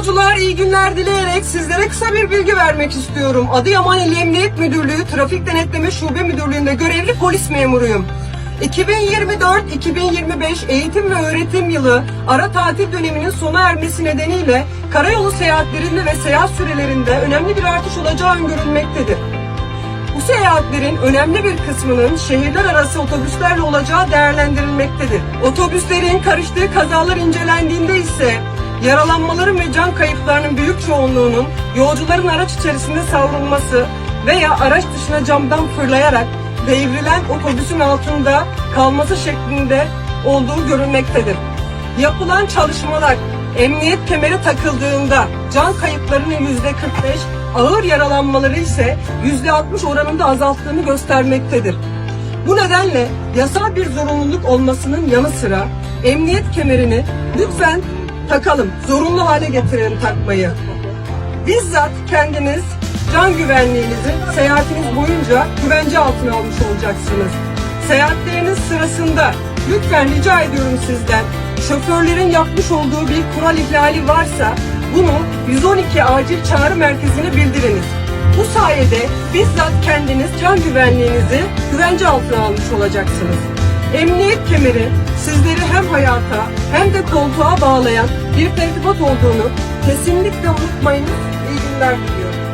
yolcular, iyi günler dileyerek sizlere kısa bir bilgi vermek istiyorum. Adıyaman İl Emniyet Müdürlüğü Trafik Denetleme Şube Müdürlüğü'nde görevli polis memuruyum. 2024-2025 eğitim ve öğretim yılı ara tatil döneminin sona ermesi nedeniyle karayolu seyahatlerinde ve seyahat sürelerinde önemli bir artış olacağı öngörülmektedir. Bu seyahatlerin önemli bir kısmının şehirler arası otobüslerle olacağı değerlendirilmektedir. Otobüslerin karıştığı kazalar incelendiğinde ise yaralanmaların ve can kayıplarının büyük çoğunluğunun yolcuların araç içerisinde savrulması veya araç dışına camdan fırlayarak devrilen otobüsün altında kalması şeklinde olduğu görülmektedir. Yapılan çalışmalar emniyet kemeri takıldığında can kayıplarının yüzde 45, ağır yaralanmaları ise yüzde 60 oranında azalttığını göstermektedir. Bu nedenle yasal bir zorunluluk olmasının yanı sıra emniyet kemerini lütfen takalım, zorunlu hale getirelim takmayı. Bizzat kendiniz can güvenliğinizi seyahatiniz boyunca güvence altına almış olacaksınız. Seyahatleriniz sırasında lütfen rica ediyorum sizden şoförlerin yapmış olduğu bir kural ihlali varsa bunu 112 acil çağrı merkezine bildiriniz. Bu sayede bizzat kendiniz can güvenliğinizi güvence altına almış olacaksınız. Emniyet kemeri sizleri hem hayata hem de koltuğa bağlayan bir tertibat olduğunu kesinlikle unutmayınız. İyi günler diliyorum.